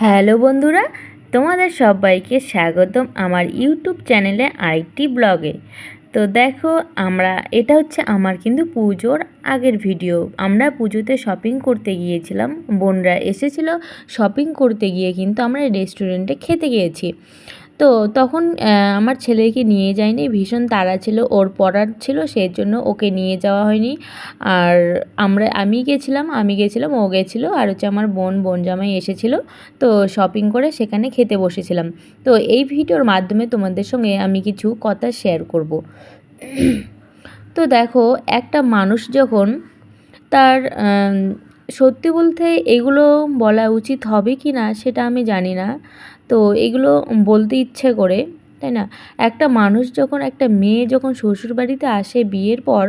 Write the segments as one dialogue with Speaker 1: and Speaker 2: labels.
Speaker 1: Hello বন্ধুরা, তোমাদের সবাইকে স্বাগতম আমার ইউটিউব চ্যানেলে আরেকটি ব্লগে। তো দেখো, আমরা, এটা হচ্ছে আমার কিন্তু পুজোর আগের ভিডিও। আমরা পুজোতে শপিং করতে গিয়েছিলাম, বোনরা এসেছিল শপিং করতে গিয়ে কিন্তু আমরা রেস্টুরেন্টে খেতে গিয়েছি। তো তখন আমার ছেলেকে নিয়ে যায়নি, ভীষণ তাড়া ছিল, ওর পড়ার ছিল সেই জন্য ওকে নিয়ে যাওয়া হয়নি। আর আমরা, আমি গেছিলাম আমি গেছিলাম, ও গেছিল, আর হচ্ছে আমার বোন বোন জামাই এসেছিল, তো শপিং করে সেখানে খেতে বসেছিলাম। তো এই ভিডিওর মাধ্যমে তোমাদের সঙ্গে আমি কিছু কথা শেয়ার করব। তো দেখো, একটা মানুষ যখন তার সত্যি বলতে এগুলো বলা উচিত হবে কি না সেটা আমি জানি না। তো এগুলো বলতে ইচ্ছে করে, তাই না? একটা মানুষ যখন, একটা মেয়ে যখন শ্বশুরবাড়িতে আসে বিয়ের পর,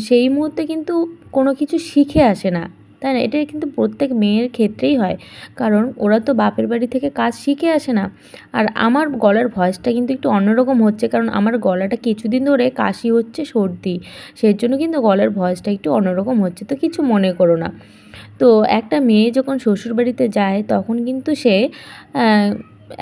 Speaker 1: সেই মুহূর্তে কিন্তু কোনো কিছু শিখে আসে না। তাই না এটা কিন্তু প্রত্যেক মেয়ের ক্ষেত্রেই হয়। কারণ ওরা তো বাপের বাড়ি থেকে কাজ শিখে আসে না। আর আমার গলার ভয়েসটা কিন্তু একটু অন্যরকম হচ্ছে। কারণ আমার গলাটা কিছুদিন ধরে কাশি হচ্ছে, সর্দি। সেই জন্য কিন্তু গলার ভয়েসটা একটু অন্যরকম হচ্ছে। তো কিছু মনে করো না। তো একটা মেয়ে যখন শ্বশুরবাড়িতে যায়, তখন কিন্তু সে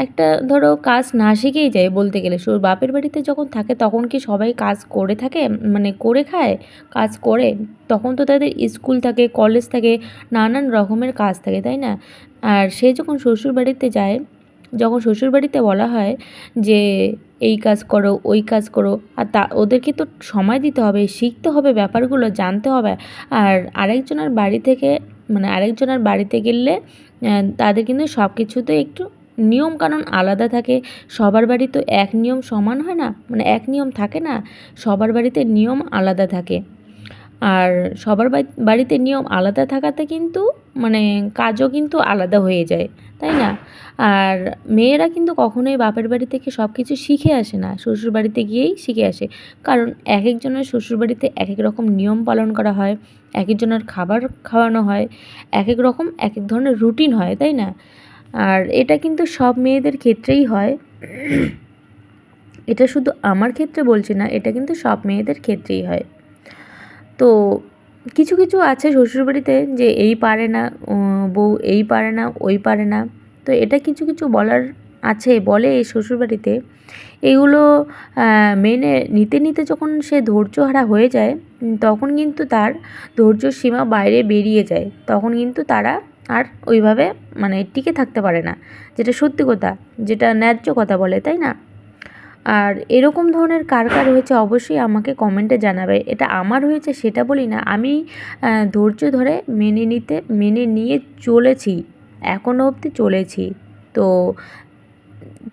Speaker 1: একটা ধরো কাজ না শিখেই যায় বলতে গেলে। বাপের বাড়িতে যখন থাকে তখন কি সবাই কাজ করে থাকে? মানে করে খায়? কাজ করে? তখন তো তাদের স্কুল থাকে, কলেজ থাকে, নানান রকমের কাজ থাকে, তাই না? আর সে যখন শ্বশুরবাড়িতে যায়, যখন শ্বশুরবাড়িতে বলা হয় যে, এই কাজ করো, ওই কাজ করো। আর তা, ওদেরকে তো সময় দিতে হবে, শিখতে হবে ব্যাপারগুলো, জানতে হবে। আর আরেকজনের বাড়ি থেকে মানে আরেকজনের বাড়িতে গেলে তাদের কিন্তু সব কিছুতে একটু নিয়মকানুন আলাদা থাকে, সবার বাড়ি তো এক নিয়ম সমান হয় না? মানে এক নিয়ম থাকে না? সবার বাড়িতে নিয়ম আলাদা থাকে। আর সবার বাড়িতে নিয়ম আলাদা থাকাতে কিন্তু মানে কাজও কিন্তু আলাদা হয়ে যায়, তাই না? আর মেয়েরা কিন্তু কখনোই বাপের বাড়ি থেকে সব কিছু শিখে আসে না, শ্বশুর বাড়িতে গিয়েই শিখে আসে। কারণ এক একজনের শ্বশুরবাড়িতে এক এক রকম নিয়ম পালন করা হয় এক একজনের খাবার খাওয়ানো হয় এক এক রকম এক এক ধরনের রুটিন হয়, তাই না? আর এটা কিন্তু সব মেয়েদের ক্ষেত্রেই হয়। এটা শুধু আমার ক্ষেত্রে বলছি না, এটা কিন্তু সব মেয়েদের ক্ষেত্রেই হয়। তো কিছু কিছু আছে শ্বশুরবাড়িতে যে এই পারে না বউ এই পারে না, ওই পারে না। তো এটা কিছু কিছু বলার আছে, বলে এই শ্বশুরবাড়িতে। এগুলো মেনে, নিতে নিতে যখন সে ধৈর্যহারা হয়ে যায়, তখন কিন্তু তার ধৈর্য সীমা বাইরে বেরিয়ে যায়। তখন কিন্তু তারা আর ওইভাবে মানে টিকে থাকতে পারে না। যেটা সত্যি কথা, যেটা ন্যায্য কথা বলে, তাই না? আর এরকম ধরনের কার কার হয়েছে অবশ্যই আমাকে কমেন্টে জানাবে। এটা আমার হয়েছে সেটা বলি না, আমি ধৈর্য ধরে মেনে নিতে, মেনে নিয়ে চলেছি এখনও অবধি চলেছি। তো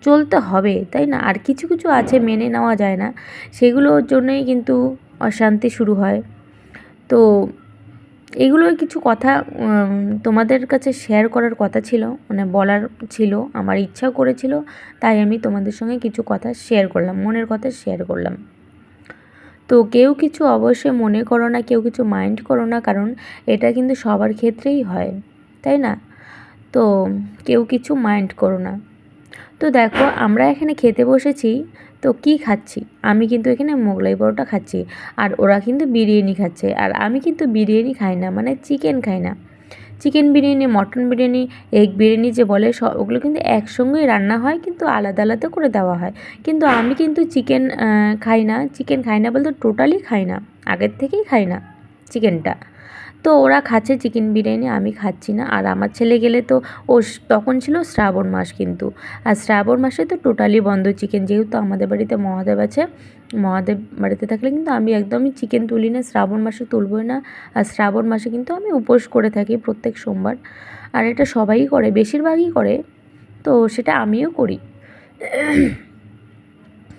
Speaker 1: চলতে হবে, তাই না? আর কিছু কিছু আছে মেনে নেওয়া যায় না, সেগুলোর জন্যই কিন্তু অশান্তি শুরু হয়। তো এগুলোই কিছু কথা তোমাদের কাছে শেয়ার করার কথা ছিল মানে বলার ছিল, আমার ইচ্ছাও করেছিল, তাই আমি তোমাদের সঙ্গে কিছু কথা শেয়ার করলাম, মনের কথা শেয়ার করলাম। তো কেউ কিছু অবশ্যই মনে করো না, কেউ কিছু মাইন্ড করো না, কারণ এটা কিন্তু সবার ক্ষেত্রেই হয়, তাই না? তো কেউ কিছু মাইন্ড করো না। তো দেখো, আমরা এখানে খেতে বসেছি তো কি খাচ্ছি? আমি কিন্তু এখানে মোগলাই পরোটা খাচ্ছি। আর ওরা কিন্তু বিরিয়ানি খাচ্ছে। আর আমি কিন্তু বিরিয়ানি খাই না মানে চিকেন খাই না। Chicken biryani, mutton biryani, egg biryani যে বলে, সব ওগুলো কিন্তু একসঙ্গেই রান্না হয়, কিন্তু আলাদা আলাদা করে দেওয়া হয়। কিন্তু আমি কিন্তু চিকেন খাই না। চিকেন খাই না বলতে টোটালি খাই না। আগের থেকেই খাই না চিকেনটা। তো ওরা খাচ্ছে চিকেন বিরিয়ানি, আমি খাচ্ছি না। আর আমার ছেলে গেলে তো ও তখন ছিল শ্রাবণ মাস কিন্তু। আর শ্রাবণ মাসে তো টোটালি বন্ধ চিকেন যেহেতু আমাদের বাড়িতে মহাদেব আছে, মহাদেব বাড়িতে থাকলে কিন্তু আমি একদমই চিকেন তুলি না, শ্রাবণ মাসে তুলবই না। আর শ্রাবণ মাসে কিন্তু আমি উপোস করে থাকি প্রত্যেক সোমবার। আর এটা সবাই করে, বেশিরভাগই করে। তো সেটা আমিও করি।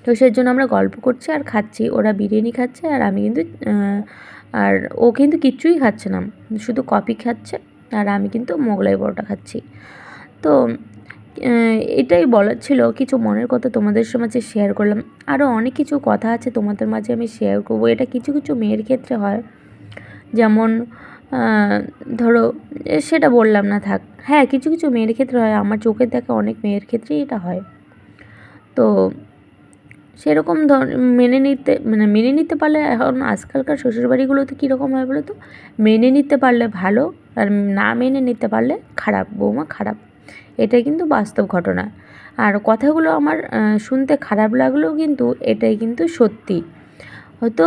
Speaker 1: তো সেই জন্য আমরা গল্প করছি আর খাচ্ছি। ওরা বিরিয়ানি খাচ্ছে আর আমি কিন্তু আর ও কিন্তু কিচ্ছুই খাচ্ছে না। শুধু কফি খাচ্ছে আর আমি কিন্তু মোগলাই পরোটা খাচ্ছি। তো এটাই বলার ছিল। কিছু মনের কথা তোমাদের মাঝে শেয়ার করলাম। আরও অনেক কিছু কথা আছে তোমাদের মাঝে আমি শেয়ার করব। এটা কিছু কিছু মেয়ের ক্ষেত্রে হয়। যেমন ধরো সেটা বললাম না থাক। হ্যাঁ কিছু কিছু মেয়ের ক্ষেত্রে হয়। আমার চোখের দেখা অনেক মেয়ের ক্ষেত্রেই এটা হয়। তো সেরকম ধর, মেনে নিতে মানে মেনে নিতে পারলে এখন আজকালকার শ্বশুরবাড়িগুলোতে কীরকম হয় বলো তো? মেনে নিতে পারলে ভালো আর না মেনে নিতে পারলে খারাপ, বৌমা খারাপ। এটা কিন্তু বাস্তব ঘটনা। আর কথাগুলো আমার শুনতে খারাপ লাগলেও কিন্তু এটাই কিন্তু সত্যি। হয়তো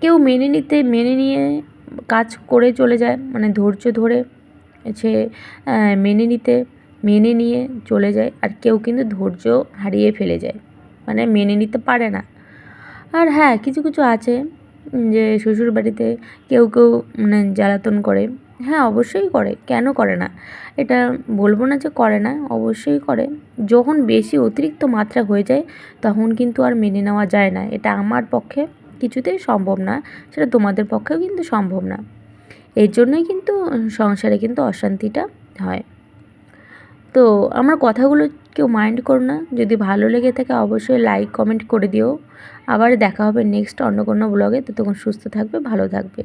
Speaker 1: কেউ মেনে নিতে, মেনে নিয়ে কাজ করে চলে যায় মানে ধৈর্য ধরে সে মেনে নিতে, মেনে নিয়ে চলে যায়। আর কেউ কিন্তু ধৈর্য হারিয়ে ফেলে যায়। মানে মেনে নিতে পারে না। আর হ্যাঁ কিছু কিছু আছে যে শ্বশুর বাড়িতে কেউ কেউ মানে জ্বালাতন করে। হ্যাঁ অবশ্যই করে। কেন করে না? এটা বলব না যে করে না, অবশ্যই করে। যখন বেশি অতিরিক্ত মাত্রা হয়ে যায়, তখন কিন্তু আর মেনে নেওয়া যায় না। এটা আমার পক্ষে কিছুতেই সম্ভব না, সেটা তোমাদের পক্ষেও কিন্তু সম্ভব না। এর জন্যই কিন্তু সংসারে কিন্তু অশান্তিটা হয়। তো আমার কথাগুলো কেউ মাইন্ড করো না। যদি ভালো লেগে থাকে অবশ্যই লাইক কমেন্ট করে দিও। আবার দেখা হবে নেক্সট অন্য কোনো ব্লগে তো তখন সুস্থ থাকবে, ভালো থাকবে।